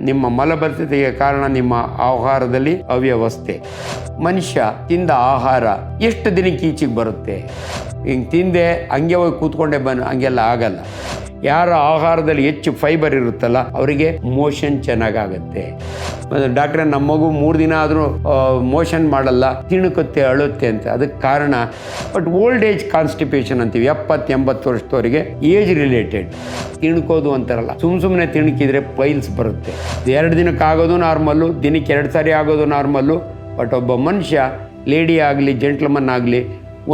ನಿಮ್ಮ ಮಲಬದ್ಧತೆಗೆ ಕಾರಣ ನಿಮ್ಮ ಆಹಾರದಲ್ಲಿ ಅವ್ಯವಸ್ಥೆ. ಮನುಷ್ಯ ತಿಂದ ಆಹಾರ ಎಷ್ಟು ದಿನಕ್ಕೆ ಈಚೆಗೆ ಬರುತ್ತೆ? ಹಿಂಗೆ ತಿಂದೆ ಹಂಗೆ ಹೋಗಿ ಕೂತ್ಕೊಂಡೆ ಬನ್ ಹಂಗೆಲ್ಲ ಆಗಲ್ಲ. ಯಾರ ಆಹಾರದಲ್ಲಿ ಹೆಚ್ಚು ಫೈಬರ್ ಇರುತ್ತಲ್ಲ, ಅವರಿಗೆ ಮೋಷನ್ ಚೆನ್ನಾಗಾಗತ್ತೆ. ಡಾಕ್ಟ್ರೆ ನಮ್ಮ ಮಗು ಮೂರು ದಿನ ಆದರೂ ಮೋಷನ್ ಮಾಡಲ್ಲ, ತಿಣುಕುತ್ತೆ, ಅಳುತ್ತೆ ಅಂತ. ಅದಕ್ಕೆ ಕಾರಣ ಬಟ್ ಓಲ್ಡ್ ಏಜ್ ಕಾನ್ಸ್ಟಿಪೇಷನ್ ಅಂತೀವಿ, ಎಪ್ಪತ್ತು, ಎಂಬತ್ತು ವರ್ಷದವರಿಗೆ ಏಜ್ ರಿಲೇಟೆಡ್ ತಿಣ್ಕೋದು ಅಂತಾರಲ್ಲ, ಸುಮ್ ಸುಮ್ಮನೆ ತಿಣುಕಿದ್ರೆ ಪೈಲ್ಸ್ ಬರುತ್ತೆ. ಎರಡು ದಿನಕ್ಕೆ ಆಗೋದು ನಾರ್ಮಲ್ಲು ದಿನಕ್ಕೆ ಎರಡು ಸಾರಿ ಆಗೋದು ನಾರ್ಮಲ್ಲು ಬಟ್ ಒಬ್ಬ ಮನುಷ್ಯ ಲೇಡಿ ಆಗಲಿ ಜೆಂಟ್ಲ್ಮನ್ ಆಗಲಿ,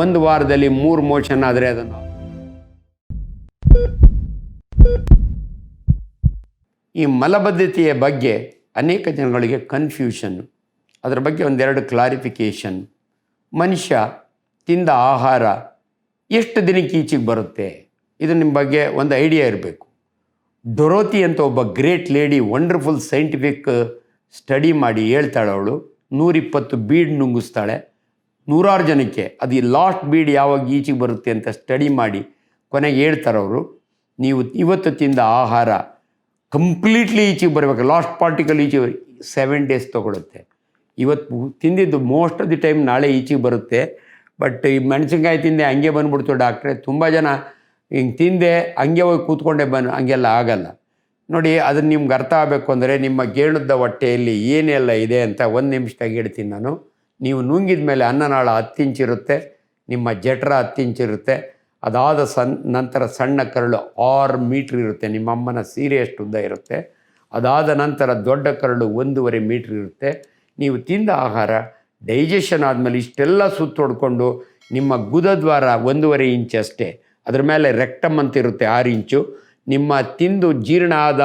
ಒಂದು ವಾರದಲ್ಲಿ ಮೂರು ಮೋಷನ್ ಆದರೆ ಅದನ್ನು ಈ ಮಲಬದ್ಧತೆಯ ಬಗ್ಗೆ ಅನೇಕ ಜನಗಳಿಗೆ ಕನ್ಫ್ಯೂಷನ್ ಅದರ ಬಗ್ಗೆ ಒಂದೆರಡು ಕ್ಲಾರಿಫಿಕೇಷನ್ ಮನುಷ್ಯ ತಿಂದ ಆಹಾರ ಎಷ್ಟು ದಿನಕ್ಕೆ ಈಚೆಗೆ ಬರುತ್ತೆ? ಇದು ನಿಮ್ಮ ಬಗ್ಗೆ ಒಂದು ಐಡಿಯಾ ಇರಬೇಕು. ಡೊರೋತಿ ಅಂತ ಒಬ್ಬ great lady wonderful scientific study ಮಾಡಿ ಹೇಳ್ತಾಳೆ ಅವಳು. ನೂರಿಪ್ಪತ್ತು ಬೀಡ್ ನುಂಗಿಸ್ತಾಳೆ. ನೂರಾರು ಜನಕ್ಕೆ ಅದು ಈ ಲಾಸ್ಟ್ ಬೀಡ್ ಯಾವಾಗ ಈಚೆಗೆ ಬರುತ್ತೆ ಅಂತ ಸ್ಟಡಿ ಮಾಡಿ ಕೊನೆಗೆ ಹೇಳ್ತಾರೆ ಅವರು. ನೀವು ಇವತ್ತು ತಿಂದ ಆಹಾರ ಕಂಪ್ಲೀಟ್ಲಿ ಈಚೆಗೆ ಬರಬೇಕು. ಲಾಸ್ಟ್ ಪಾರ್ಟಿಕಲ್ ಈಚೆಗೆ ಸೆವೆನ್ ಡೇಸ್ ತೊಗೊಳುತ್ತೆ. ಇವತ್ತು ತಿಂದಿದ್ದು ಮೋಸ್ಟ್ ಆಫ್ ದಿ ಟೈಮ್ ನಾಳೆ ಈಚೆಗೆ ಬರುತ್ತೆ. ಬಟ್ ಈ ಮೆಣಸಿನ್ಕಾಯಿ ತಿಂದೆ ಹಂಗೆ ಬಂದ್ಬಿಡ್ತು ಡಾಕ್ಟ್ರೆ ತುಂಬ ಜನ ಹಿಂಗೆ ತಿಂದೆ ಹಂಗೆ ಹೋಗಿ ಕೂತ್ಕೊಂಡೆ ಬನ್ ಹಂಗೆಲ್ಲ ಆಗಲ್ಲ. ನೋಡಿ ಅದನ್ನು ನಿಮ್ಗೆ ಅರ್ಥ ಆಗಬೇಕು ಅಂದರೆ ನಿಮ್ಮ ಗೇಣದ ಹೊಟ್ಟೆಯಲ್ಲಿ ಏನೆಲ್ಲ ಇದೆ ಅಂತ ಒಂದು ನಿಮಿಷದಾಗ ಹೇಳ್ತೀನಿ ನಾನು. ನೀವು ನುಂಗಿದ ಮೇಲೆ ಅನ್ನನಾಳ ಹತ್ತು ಇಂಚಿರುತ್ತೆ ನಿಮ್ಮ ಜಠರ ಹತ್ತು ಇಂಚಿರುತ್ತೆ ಅದಾದ ಸನ್, ನಂತರ ಸಣ್ಣ ಕರಳು ಆರು ಮೀಟ್ರ್ ಇರುತ್ತೆ. ನಿಮ್ಮ ಅಮ್ಮನ ಸೀರೆ ಅಷ್ಟು ಉದ್ದ ಇರುತ್ತೆ. ಅದಾದ ನಂತರ ದೊಡ್ಡ ಕರಳು ಒಂದೂವರೆ ಮೀಟ್ರ್ ಇರುತ್ತೆ. ನೀವು ತಿಂದ ಆಹಾರ, ಡೈಜೆಷನ್ ಆದಮೇಲೆ ಇಷ್ಟೆಲ್ಲ ಸುತ್ತೊಡ್ಕೊಂಡು ನಿಮ್ಮ ಗುದದ್ವಾರ ಒಂದೂವರೆ ಇಂಚ್ ಅಷ್ಟೇ. ಅದ್ರ ಮೇಲೆ ರೆಕ್ಟಮ್ ಅಂತ ಇರುತ್ತೆ ಆರು ಇಂಚು. ನಿಮ್ಮ ತಿಂದು ಜೀರ್ಣ ಆದ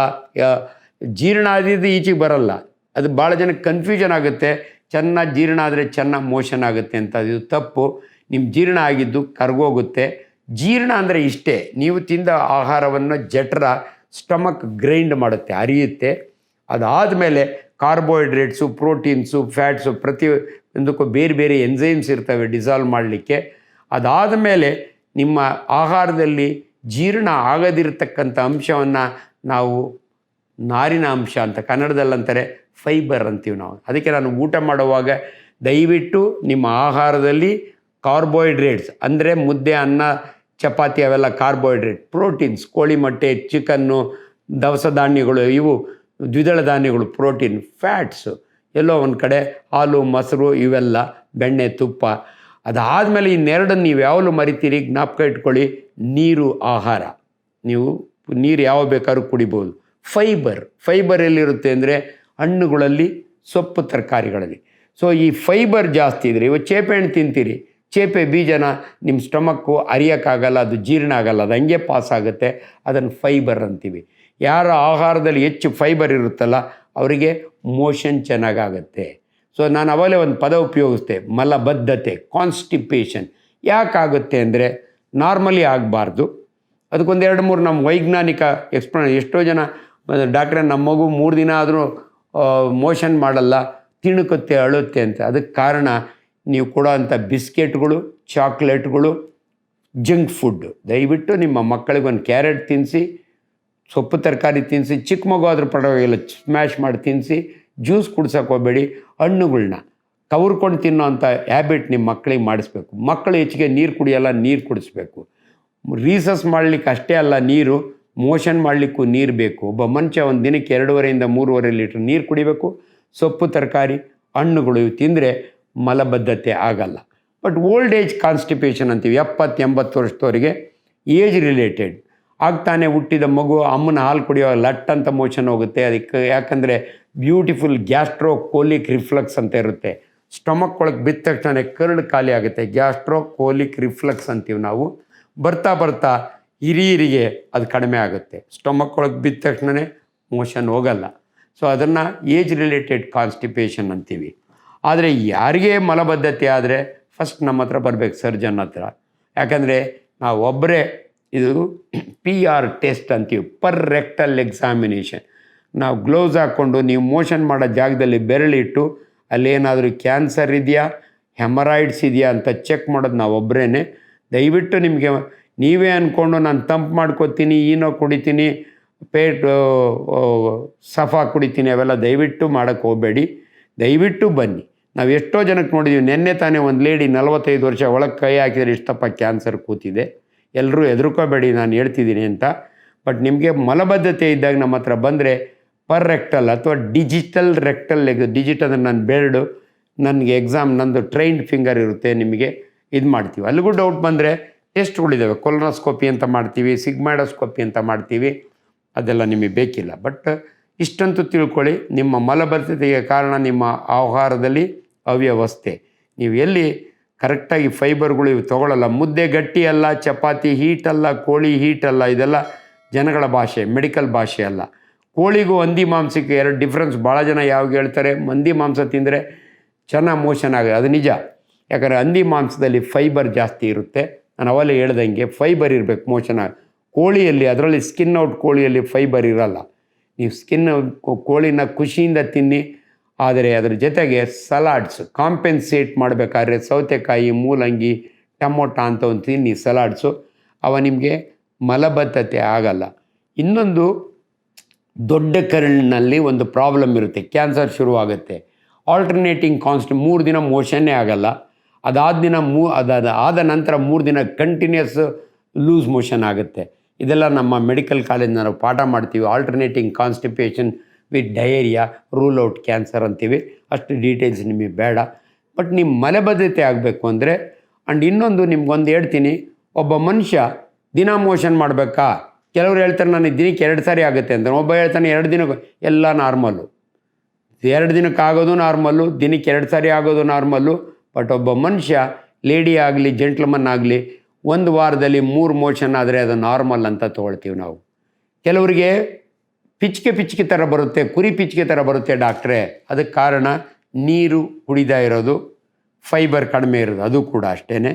ಜೀರ್ಣ ಆದಿದ್ದು ಈಚೆಗೆ ಬರಲ್ಲ. ಅದು ಭಾಳ ಜನಕ್ಕೆ ಕನ್ಫ್ಯೂಷನ್ ಆಗುತ್ತೆ. ಚೆನ್ನಾಗಿ ಜೀರ್ಣ ಆದರೆ ಚೆನ್ನಾಗಿ ಮೋಷನ್ ಆಗುತ್ತೆ ಅಂತ. ಇದು ತಪ್ಪು. ನಿಮ್ಮ ಜೀರ್ಣ ಆಗಿದ್ದು ಕರ್ಗೋಗುತ್ತೆ. ಜೀರ್ಣ ಅಂದರೆ ಇಷ್ಟೇ. ನೀವು ತಿಂದ ಆಹಾರವನ್ನು ಜಠರ ಸ್ಟಮಕ್ ಗ್ರೈಂಡ್ ಮಾಡುತ್ತೆ ಅರಿಯುತ್ತೆ ಅದಾದ ಮೇಲೆ ಕಾರ್ಬೋಹೈಡ್ರೇಟ್ಸು, ಪ್ರೋಟೀನ್ಸು, ಫ್ಯಾಟ್ಸು ಪ್ರತಿ ಒಂದಕ್ಕೂ ಬೇರೆ ಬೇರೆ ಎನ್ಝೈಮ್ಸ್ ಇರ್ತವೆ ಡಿಸಾಲ್ವ್ ಮಾಡಲಿಕ್ಕೆ. ಅದಾದ ಮೇಲೆ ನಿಮ್ಮ ಆಹಾರದಲ್ಲಿ ಜೀರ್ಣ ಆಗದಿರತಕ್ಕಂಥ ಅಂಶವನ್ನು ನಾವು ನಾರಿನ ಅಂಶ ಅಂತ ಕನ್ನಡದಲ್ಲಂತಾರೆ ಫೈಬರ್ ಅಂತೀವಿ ನಾವು. ಅದಕ್ಕೆ ನಾನು ಊಟ ಮಾಡುವಾಗ ದಯವಿಟ್ಟು ನಿಮ್ಮ ಆಹಾರದಲ್ಲಿ ಕಾರ್ಬೋಹೈಡ್ರೇಟ್ಸ್ ಅಂದರೆ ಮುದ್ದೆ, ಅನ್ನ ಚಪಾತಿ ಅವೆಲ್ಲ ಕಾರ್ಬೋಹೈಡ್ರೇಟ್ ಪ್ರೋಟೀನ್ಸ್ ಕೋಳಿ ಮೊಟ್ಟೆ ಚಿಕನ್ನು ದವಸ ಧಾನ್ಯಗಳು, ಇವು ದ್ವಿದಳ ಧಾನ್ಯಗಳು ಪ್ರೋಟೀನ್ ಫ್ಯಾಟ್ಸು ಎಲ್ಲೋ ಒಂದು ಕಡೆ ಹಾಲು, ಮೊಸರು, ಇವೆಲ್ಲ ಬೆಣ್ಣೆ, ತುಪ್ಪ. ಅದಾದಮೇಲೆ ಇನ್ನೆರಡನ್ನು ನೀವು ಯಾವಾಗಲೂ ಮರಿತೀರಿ, ಜ್ಞಾಪಕ ಇಟ್ಕೊಳ್ಳಿ, ನೀರು, ಆಹಾರ. ನೀವು ನೀರು ಯಾವ ಬೇಕಾದ್ರೂ ಕುಡಿಬೋದು. ಫೈಬರ್ ಫೈಬರ್ ಎಲ್ಲಿರುತ್ತೆ ಅಂದರೆ ಹಣ್ಣುಗಳಲ್ಲಿ ಸೊಪ್ಪು ತರಕಾರಿಗಳಲ್ಲಿ. ಸೊ ಈ ಫೈಬರ್ ಜಾಸ್ತಿ ಇದ್ರೆ ಇವತ್ತು ಚೇಪೆ ಹಣ್ಣು ತಿಂತೀರಿ ಚೇಪೆ ಬೀಜನ ನಿಮ್ಮ ಸ್ಟಮಕ್ಕು ಅರಿಯೋಕ್ಕಾಗಲ್ಲ, ಅದು ಜೀರ್ಣ ಆಗಲ್ಲ, ಅದು ಹಂಗೆ ಪಾಸ್ ಆಗುತ್ತೆ. ಅದನ್ನು ಫೈಬರ್ ಅಂತೀವಿ. ಯಾರ ಆಹಾರದಲ್ಲಿ ಹೆಚ್ಚು ಫೈಬರ್ ಇರುತ್ತಲ್ಲ, ಅವರಿಗೆ ಮೋಷನ್ ಚೆನ್ನಾಗಾಗತ್ತೆ. ಸೊ ನಾನು ಅವಲೇ ಒಂದು ಪದ ಉಪಯೋಗಿಸ್ತೆ ಮಲಬದ್ಧತೆ ಕಾನ್ಸ್ಟಿಪೇಷನ್ ಯಾಕಾಗುತ್ತೆ ಅಂದರೆ ನಾರ್ಮಲಿ ಆಗಬಾರ್ದು. ಅದಕ್ಕೊಂದು ಎರಡು ಮೂರು ನಮ್ಮ ವೈಜ್ಞಾನಿಕ ಎಕ್ಸ್ಪ್ಲನ ಎಷ್ಟೋ ಜನ ಡಾಕ್ಟ್ರೆ ನಮ್ಮ ಮಗು ಮೂರು ದಿನ ಆದರೂ ಮೋಷನ್ ಮಾಡಲ್ಲ, ತಿಣುಕುತ್ತೆ, ಅಳುತ್ತೆ ಅಂತ. ಅದಕ್ಕೆ ಕಾರಣ ನೀವು ಕೊಡೋ ಅಂಥ ಬಿಸ್ಕೆಟ್ಗಳು, ಚಾಕ್ಲೇಟ್ಗಳು, ಜಂಕ್ ಫುಡ್ಡು ದಯವಿಟ್ಟು ನಿಮ್ಮ ಮಕ್ಕಳಿಗೆ ಒಂದು ಕ್ಯಾರೆಟ್ ತಿನ್ನಿಸಿ, ಸೊಪ್ಪು ತರಕಾರಿ ತಿನ್ನಿಸಿ, ಚಿಕ್ಕ ಮಗು ಪರವಾಗಿಲ್ಲ, ಸ್ಮ್ಯಾಶ್ ಮಾಡಿ ತಿನ್ನಿಸಿ, ಜ್ಯೂಸ್ ಕುಡ್ಸೋಕೆ ಹೋಗಬೇಡಿ. ಹಣ್ಣುಗಳನ್ನ ಕವರ್ಕೊಂಡು ತಿನ್ನೋ ಅಂಥ ಹ್ಯಾಬಿಟ್ ನಿಮ್ಮ ಮಕ್ಕಳಿಗೆ ಮಾಡಿಸ್ಬೇಕು. ಮಕ್ಕಳು ಹೆಚ್ಚಿಗೆ ನೀರು ಕುಡಿಯಲ್ಲ, ನೀರು ಕುಡಿಸ್ಬೇಕು. ರೀಸಸ್ ಮಾಡಲಿಕ್ಕೆ ಅಷ್ಟೇ ಅಲ್ಲ, ನೀರು, ಮೋಷನ್ ಮಾಡಲಿಕ್ಕೂ ನೀರು ಬೇಕು. ಒಬ್ಬ ಮನುಷ್ಯ ಒಂದು ದಿನಕ್ಕೆ ಎರಡೂವರೆಯಿಂದ ಮೂರುವರೆ ಲೀಟ್ರ್ ನೀರು ಕುಡಿಬೇಕು. ಸೊಪ್ಪು, ತರಕಾರಿ, ಹಣ್ಣುಗಳು ಇವು ತಿಂದರೆ ಮಲಬದ್ಧತೆ ಆಗಲ್ಲ. ಬಟ್ ಓಲ್ಡ್ ಏಜ್ ಕಾನ್ಸ್ಟಿಪೇಷನ್ ಅಂತೀವಿ, ಎಪ್ಪತ್ತು, ಎಂಬತ್ತು ವರ್ಷದವರೆಗೆ ಏಜ್ ರಿಲೇಟೆಡ್ ಆಗ್ತಾನೆ ಹುಟ್ಟಿದ ಮಗು, ಅಮ್ಮನ ಹಾಲು ಕುಡಿಯೋ ಲಟ್ ಅಂತ ಮೋಷನ್ ಹೋಗುತ್ತೆ. ಅದಕ್ಕೆ ಯಾಕಂದರೆ ಬ್ಯೂಟಿಫುಲ್ ಗ್ಯಾಸ್ಟ್ರೋ ಕೋಲಿಕ್ ರಿಫ್ಲಕ್ಸ್ ಅಂತ ಇರುತ್ತೆ. ಸ್ಟಮಕ್ ಒಳಗೆ ಬಿದ್ದ ತಕ್ಷಣ ಕರಳು ಖಾಲಿ ಆಗುತ್ತೆ. ಗ್ಯಾಸ್ಟ್ರೋ ಕೋಲಿಕ್ ರಿಫ್ಲಕ್ಸ್ ಅಂತೀವಿ ನಾವು. ಬರ್ತಾ ಬರ್ತಾ ಹಿರಿಯರಿಗೆ ಅದು ಕಡಿಮೆ ಆಗುತ್ತೆ. ಸ್ಟಮಕ್ ಒಳಗೆ ಬಿದ್ದ ತಕ್ಷಣವೇ ಮೋಷನ್ ಹೋಗಲ್ಲ. ಸೊ ಅದನ್ನು ಏಜ್ ರಿಲೇಟೆಡ್ ಕಾನ್ಸ್ಟಿಪೇಷನ್ ಅಂತೀವಿ. ಆದರೆ ಯಾರಿಗೆ ಮಲಬದ್ಧತೆ ಆದರೆ ಫಸ್ಟ್ ನಮ್ಮ ಹತ್ರ ಬರಬೇಕು ಸರ್ಜನ್ ಹತ್ರ. ಯಾಕಂದರೆ ನಾವು ಒಬ್ಬರೇ ಇದು ಪಿ ಆರ್ ಟೆಸ್ಟ್ ಅಂತೀವಿ ಪರ್ ರೆಕ್ಟಲ್ ಎಕ್ಸಾಮಿನೇಷನ್ ನಾವು ಗ್ಲೌಸ್ ಹಾಕ್ಕೊಂಡು ನೀವು ಮೋಷನ್ ಮಾಡೋ ಜಾಗದಲ್ಲಿ ಬೆರಳಿಟ್ಟು ಅಲ್ಲೇನಾದರೂ ಕ್ಯಾನ್ಸರ್ ಇದೆಯಾ ಹೆಮರಾಯ್ಡ್ಸ್ ಇದೆಯಾ ಅಂತ ಚೆಕ್ ಮಾಡೋದು ನಾವು ಒಬ್ಬರೇ ದಯವಿಟ್ಟು ನಿಮಗೆ ನೀವೇ ಅಂದ್ಕೊಂಡು ನಾನು ತಂಪು ಮಾಡ್ಕೋತೀನಿ, ಈನೋ ಕುಡಿತೀನಿ, ಪೇಟ್ ಸಫಾ ಕುಡಿತೀನಿ, ಅವೆಲ್ಲ ದಯವಿಟ್ಟು ಮಾಡೋಕ್ಕೆ ಹೋಗಬೇಡಿ. ದಯವಿಟ್ಟು ಬನ್ನಿ. ನಾವು ಎಷ್ಟೋ ಜನಕ್ಕೆ ನೋಡಿದ್ದೀವಿ ನಿನ್ನೆ ತಾನೇ ಒಂದು ಲೇಡಿ ನಲವತ್ತೈದು ವರ್ಷ ಒಳಗೆ ಕೈ ಹಾಕಿದರೆ ಇಷ್ಟಪ್ಪ ಕ್ಯಾನ್ಸರ್ ಕೂತಿದೆ. ಎಲ್ಲರೂ ಹೆದರ್ಕೋಬೇಡಿ, ನಾನು ಹೇಳ್ತಿದ್ದೀನಿ ಅಂತ. ಬಟ್ ನಿಮಗೆ ಮಲಬದ್ಧತೆ ಇದ್ದಾಗ ನಮ್ಮ ಹತ್ರ ಬಂದರೆ ಪರ್ ರೆಕ್ಟಲ್ ಅಥವಾ ಡಿಜಿಟಲ್ ರೆಕ್ಟಲ್ ಡಿಜಿಟಲ್ ನನ್ನ ಬೆರಡು ನನಗೆ ಎಕ್ಸಾಮ್ ನಂದು ಟ್ರೈನ್ಡ್ ಫಿಂಗರ್ ಇರುತ್ತೆ, ನಿಮಗೆ ಇದು ಮಾಡ್ತೀವಿ. ಅಲ್ಲಿಗೂ ಡೌಟ್ ಬಂದರೆ ಟೆಸ್ಟ್ಗಳಿದ್ದಾವೆ ಕೊಲೊನೋಸ್ಕೋಪಿ ಅಂತ ಮಾಡ್ತೀವಿ, ಸಿಗ್ಮಾಡೋಸ್ಕೋಪಿ ಅಂತ ಮಾಡ್ತೀವಿ, ಅದೆಲ್ಲ ನಿಮಗೆ ಬೇಕಿಲ್ಲ. ಬಟ್ ಇಷ್ಟಂತೂ ತಿಳ್ಕೊಳ್ಳಿ, ನಿಮ್ಮ ಮಲಬದ್ಧತೆಗೆ ಕಾರಣ ನಿಮ್ಮ ಆಹಾರದಲ್ಲಿ ಅವ್ಯವಸ್ಥೆ. ನೀವು ಎಲ್ಲಿ ಕರೆಕ್ಟಾಗಿ ಫೈಬರ್ಗಳು ಇವು ತೊಗೊಳ್ಳಲ್ಲ ಮುದ್ದೆ ಗಟ್ಟಿ ಅಲ್ಲ, ಚಪಾತಿ ಹೀಟಲ್ಲ ಕೋಳಿ ಹೀಟಲ್ಲ ಇದೆಲ್ಲ ಜನಗಳ ಭಾಷೆ, ಮೆಡಿಕಲ್ ಭಾಷೆ ಅಲ್ಲ. ಕೋಳಿಗೂ ಹಂದಿ ಮಾಂಸಕ್ಕೆ ಎರಡು ಡಿಫ್ರೆನ್ಸ್ ಭಾಳ ಜನ ಯಾವಾಗ ಹೇಳ್ತಾರೆ, ಮಂದಿ ಮಾಂಸ ತಿಂದರೆ ಚೆನ್ನಾಗಿ ಮೋಷನ್ ಆಗ, ಅದು ನಿಜ. ಯಾಕಂದರೆ ಹಂದಿ ಮಾಂಸದಲ್ಲಿ ಫೈಬರ್ ಜಾಸ್ತಿ ಇರುತ್ತೆ. ನಾನು ಅವಲ್ಲಿ ಹೇಳ್ದಂಗೆ ಫೈಬರ್ ಇರಬೇಕು, ಮೋಷನ್ ಆಗಿ. ಕೋಳಿಯಲ್ಲಿ, ಅದರಲ್ಲಿ ಸ್ಕಿನ್ ಔಟ್ ಕೋಳಿಯಲ್ಲಿ ಫೈಬರ್ ಇರಲ್ಲ. ನೀವು ಸ್ಕಿನ್ ಕೋಳಿನ ಖುಷಿಯಿಂದ ತಿನ್ನಿ ಆದರೆ ಅದರ ಜೊತೆಗೆ ಸಲಾಡ್ಸ್ ಕಾಂಪೆನ್ಸೇಟ್ ಮಾಡಬೇಕಾದ್ರೆ ಸೌತೆಕಾಯಿ, ಮೂಲಂಗಿ, ಟಮೊಟ ಅಂತ ಒಂದು ತಿನ್ನಿ ಸಲಾಡ್ಸು. ಅವ ನಿಮಗೆ ಮಲಬದ್ಧತೆ ಆಗಲ್ಲ. ಇನ್ನೊಂದು ದೊಡ್ಡ ಕರಳಿನಲ್ಲಿ ಒಂದು ಪ್ರಾಬ್ಲಮ್ ಇರುತ್ತೆ. ಕ್ಯಾನ್ಸರ್ ಶುರುವಾಗುತ್ತೆ. ಆಲ್ಟರ್ನೇಟಿಂಗ್ ಕಾನ್ಸ್ಟ್ ಮೂರು ದಿನ ಮೋಷನ್ನೇ ಆಗಲ್ಲ. ಅದಾದ ದಿನ ಮೂ ಅದಾದ ಆದ ನಂತರ ಮೂರು ದಿನ ಕಂಟಿನ್ಯೂಸ್ ಲೂಸ್ ಮೋಷನ್ ಆಗುತ್ತೆ. ಇದೆಲ್ಲ ನಮ್ಮ ಮೆಡಿಕಲ್ ಕಾಲೇಜ್ ನಾವು ಪಾಠ ಮಾಡ್ತೀವಿ. Alternating constipation with diarrhoea, rule out cancer ಅಂತೀವಿ. ಅಷ್ಟು ಡೀಟೇಲ್ಸ್ ನಿಮಗೆ ಬೇಡ. ಬಟ್ ನಿಮ್ಮ ಮಲಬದ್ಧತೆ ಆಗಬೇಕು ಅಂದರೆ ಆ್ಯಂಡ್ ಇನ್ನೊಂದು ನಿಮ್ಗೊಂದು ಹೇಳ್ತೀನಿ, ಒಬ್ಬ ಮನುಷ್ಯ ದಿನ ಮೋಷನ್ ಮಾಡಬೇಕಾ? ಕೆಲವ್ರು ಹೇಳ್ತಾರೆ ನನಗೆ ದಿನಕ್ಕೆ ಎರಡು ಸಾರಿ ಆಗುತ್ತೆ ಅಂತ. ಒಬ್ಬ ಹೇಳ್ತಾನೆ ಎರಡು ದಿನ ಎಲ್ಲ ನಾರ್ಮಲ್ಲು. ಎರಡು ದಿನಕ್ಕೆ ಆಗೋದು ನಾರ್ಮಲ್ಲು, ದಿನಕ್ಕೆ ಎರಡು ಸಾರಿ ಆಗೋದು ನಾರ್ಮಲ್ಲು. ಬಟ್ ಒಬ್ಬ ಮನುಷ್ಯ ಲೇಡಿ ಆಗಲಿ, ಜೆಂಟ್ಲ್ಮನ್ ಆಗಲಿ, ಒಂದು ವಾರದಲ್ಲಿ ಮೂರು ಮೋಷನ್ ಆದರೆ ಅದು ನಾರ್ಮಲ್ ಅಂತ ತೊಗೊಳ್ತೀವಿ ನಾವು. ಕೆಲವರಿಗೆ ಪಿಚ್ಕೆ ಪಿಚ್ಕೆ ಥರ ಬರುತ್ತೆ, ಕುರಿ ಪಿಚ್ಕೆ ಥರ ಬರುತ್ತೆ ಡಾಕ್ಟ್ರೆ. ಅದಕ್ಕೆ ಕಾರಣ ನೀರು ಕುಡಿದಾ ಇರೋದು, ಫೈಬರ್ ಕಡಿಮೆ ಇರೋದು, ಅದು ಕೂಡ ಅಷ್ಟೇ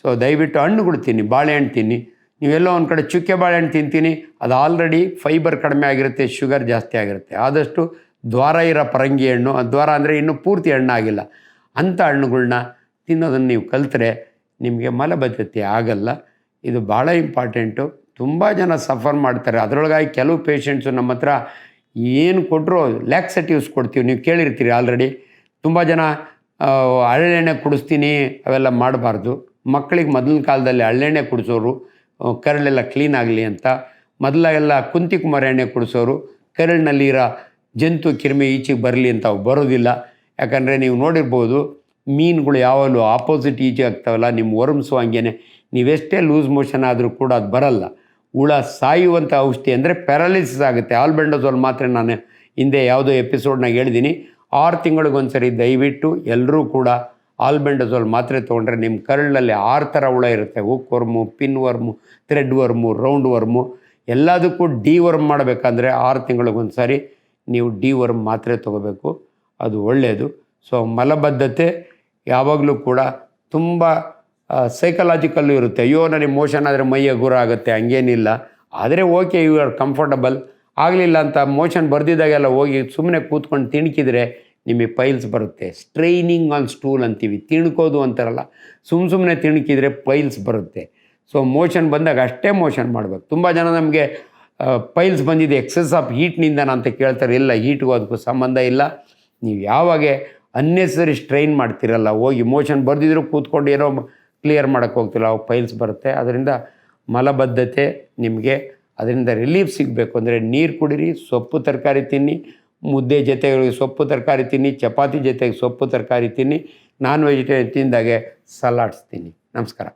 ಸೊ ದಯವಿಟ್ಟು ಹಣ್ಣುಗಳು ತಿನ್ನಿ, ಬಾಳೆಹಣ್ಣು ತಿನ್ನಿ. ನೀವೆಲ್ಲೋ ಒಂದು ಕಡೆ ಚುಕ್ಕೆ ಬಾಳೆಹಣ್ಣು ತಿಂತೀನಿ, ಅದು ಆಲ್ರೆಡಿ ಫೈಬರ್ ಕಡಿಮೆ ಆಗಿರುತ್ತೆ, ಶುಗರ್ ಜಾಸ್ತಿ ಆಗಿರುತ್ತೆ. ಆದಷ್ಟು ದ್ವಾರ ಇರೋ ಪರಂಗಿ ಹಣ್ಣು, ಆ ದ್ವಾರ ಅಂದರೆ ಇನ್ನೂ ಪೂರ್ತಿ ಹಣ್ಣಾಗಿಲ್ಲ. ಅಂಥ ಹಣ್ಣುಗಳನ್ನ ತಿನ್ನೋದನ್ನು ನೀವು ಕಲಿತ್ರೆ ನಿಮಗೆ ಮಲಬದ್ಧತೆ ಆಗಲ್ಲ. ಇದು ಭಾಳ ಇಂಪಾರ್ಟೆಂಟು ತುಂಬ ಜನ ಸಫರ್ ಮಾಡ್ತಾರೆ. ಅದರೊಳಗಾಗಿ ಕೆಲವು ಪೇಷಂಟ್ಸು ನಮ್ಮ ಹತ್ರ ಏನು ಕೊಟ್ಟರು ಲ್ಯಾಕ್ಸೆಟಿವ್ಸ್ ಕೊಡ್ತೀವಿ. ನೀವು ಕೇಳಿರ್ತೀರಿ ಆಲ್ರೆಡಿ ತುಂಬ ಜನ ಹಳ್ಳೆಣ್ಣೆ ಕುಡಿಸ್ತೀನಿ, ಅವೆಲ್ಲ ಮಾಡಬಾರ್ದು. ಮಕ್ಕಳಿಗೆ ಮೊದಲಿನ ಕಾಲದಲ್ಲಿ ಹಳ್ಳೆಣ್ಣೆ ಕುಡಿಸೋರು ಕರಳೆಲ್ಲ ಕ್ಲೀನ್ ಆಗಲಿ ಅಂತ. ಮೊದಲಾಗೆಲ್ಲ ಕುಂತಿ ಕುಮಾರ ಎಣ್ಣೆ ಕುಡಿಸೋರು ಕರಳಿನಲ್ಲಿರೋ ಜಂತು, ಕಿರಿಮೆ ಈಚೆಗೆ ಬರಲಿ ಅಂತ ಅವು ಬರೋದಿಲ್ಲ. ಯಾಕಂದರೆ ನೀವು ನೋಡಿರ್ಬೋದು, ಮೀನುಗಳು ಯಾವಾಗಲೂ ಆಪೋಸಿಟ್ ಈಚೆ ಆಗ್ತಾವಲ್ಲ, ನಿಮ್ಮ ವರ್ಮ್ಸು ಹಂಗೇನೆ. ನೀವೆಷ್ಟೇ ಲೂಸ್ ಮೋಷನ್ ಆದರೂ ಕೂಡ ಅದು ಬರಲ್ಲ. ಹುಳ ಸಾಯುವಂಥ ಔಷಧಿ ಅಂದರೆ ಪ್ಯಾರಾಲಿಸಿಸ್ ಆಗುತ್ತೆ. ಆಲ್ಬೆಂಡೋಸೋಲ್ ಮಾತ್ರ ನಾನು ಹಿಂದೆ ಯಾವುದೋ ಎಪಿಸೋಡ್ನಾಗ ಹೇಳಿದ್ದೀನಿ. ಆರು ತಿಂಗಳಿಗೊಂದ್ಸರಿ ದಯವಿಟ್ಟು ಎಲ್ಲರೂ ಕೂಡ ಆಲ್ಬೆಂಡೋಸೋಲ್ ಮಾತ್ರೆ ತೊಗೊಂಡ್ರೆ ನಿಮ್ಮ ಕರಳಲ್ಲಿ ಆರು ಥರ ಹುಳ ಇರುತ್ತೆ. Hook worm pin worm thread worm round worm ಎಲ್ಲದಕ್ಕೂ ಡಿ ವರ್ಮ್ ಮಾಡಬೇಕಂದ್ರೆ ಆರು ತಿಂಗಳಿಗೊಂದ್ಸರಿ ನೀವು ಡಿ ವರ್ಮ್ ಮಾತ್ರೆ ತೊಗೋಬೇಕು. ಅದು ಒಳ್ಳೆಯದು. ಸೊ ಮಲಬದ್ಧತೆ ಯಾವಾಗಲೂ ಕೂಡ ತುಂಬ ಸೈಕಲಾಜಿಕಲ್ಲು ಇರುತ್ತೆ. ಅಯ್ಯೋ, ನನಗೆ ಮೋಷನ್ ಆದರೆ ಮೈಯ ಗುರ ಆಗುತ್ತೆ, ಹಂಗೇನಿಲ್ಲ. ಆದರೆ ಓಕೆ ಯು ಆರ್ ಕಂಫರ್ಟಬಲ್ ಆಗಲಿಲ್ಲ ಅಂತ ಮೋಷನ್ ಬರ್ದಿದ್ದಾಗೆಲ್ಲ ಹೋಗಿ ಸುಮ್ಮನೆ ಕೂತ್ಕೊಂಡು ತಿಣ್ಕಿದ್ರೆ ನಿಮಗೆ ಪೈಲ್ಸ್ ಬರುತ್ತೆ. ಸ್ಟ್ರೈನಿಂಗ್ ಆನ್ ಸ್ಟೂಲ್ ಅಂತೀವಿ. ತಿಣ್ಕೋದು ಅಂತಾರಲ್ಲ ಸುಮ್ಮ ಸುಮ್ಮನೆ ತಿಣ್ಕಿದ್ರೆ ಪೈಲ್ಸ್ ಬರುತ್ತೆ. ಸೊ ಮೋಷನ್ ಬಂದಾಗ ಅಷ್ಟೇ ಮೋಷನ್ ಮಾಡಬೇಕು. ತುಂಬ ಜನ ನಮಗೆ ಪೈಲ್ಸ್ ಬಂದಿದೆ. ಎಕ್ಸಸ್ ಆಫ್ ಹೀಟ್ನಿಂದ ಅಂತ ಕೇಳ್ತಾರೆ. ಇಲ್ಲ ಹೀಟ್ಗೂ ಅದಕ್ಕೂ ಸಂಬಂಧ ಇಲ್ಲ. ನೀವು ಯಾವಾಗ ಅನ್ನೆಸರಿ ಸ್ಟ್ರೈನ್ ಮಾಡ್ತಿರಲ್ಲ, ಹೋಗಿ ಮೋಷನ್ ಬರ್ದಿದ್ರು ಕೂತ್ಕೊಂಡು ಏನೋ ಕ್ಲಿಯರ್ ಮಾಡೋಕ್ಕೆ ಹೋಗ್ತಿಲ್ಲ, ಅವಾಗ ಪೈಲ್ಸ್ ಬರುತ್ತೆ. ಅದರಿಂದ ಮಲಬದ್ಧತೆ ನಿಮಗೆ, ಅದರಿಂದ ರಿಲೀಫ್ ಸಿಗಬೇಕು. ಅಂದರೆ ನೀರು ಕುಡೀರಿ, ಸೊಪ್ಪು ತರಕಾರಿ ತಿನ್ನಿ, ಮುದ್ದೆ ಜೊತೆಗಳಿಗೆ ಸೊಪ್ಪು ತರಕಾರಿ ತಿನ್ನಿ, ಚಪಾತಿ ಜೊತೆಗೆ ಸೊಪ್ಪು ತರಕಾರಿ ತಿನ್ನಿ ನಾನ್ ವೆಜಿಟೇರಿಯನ್ ತಿಂದಾಗೆ ಸಲಾಡ್ಸ್ ತಿನ್ನಿ. ನಮಸ್ಕಾರ.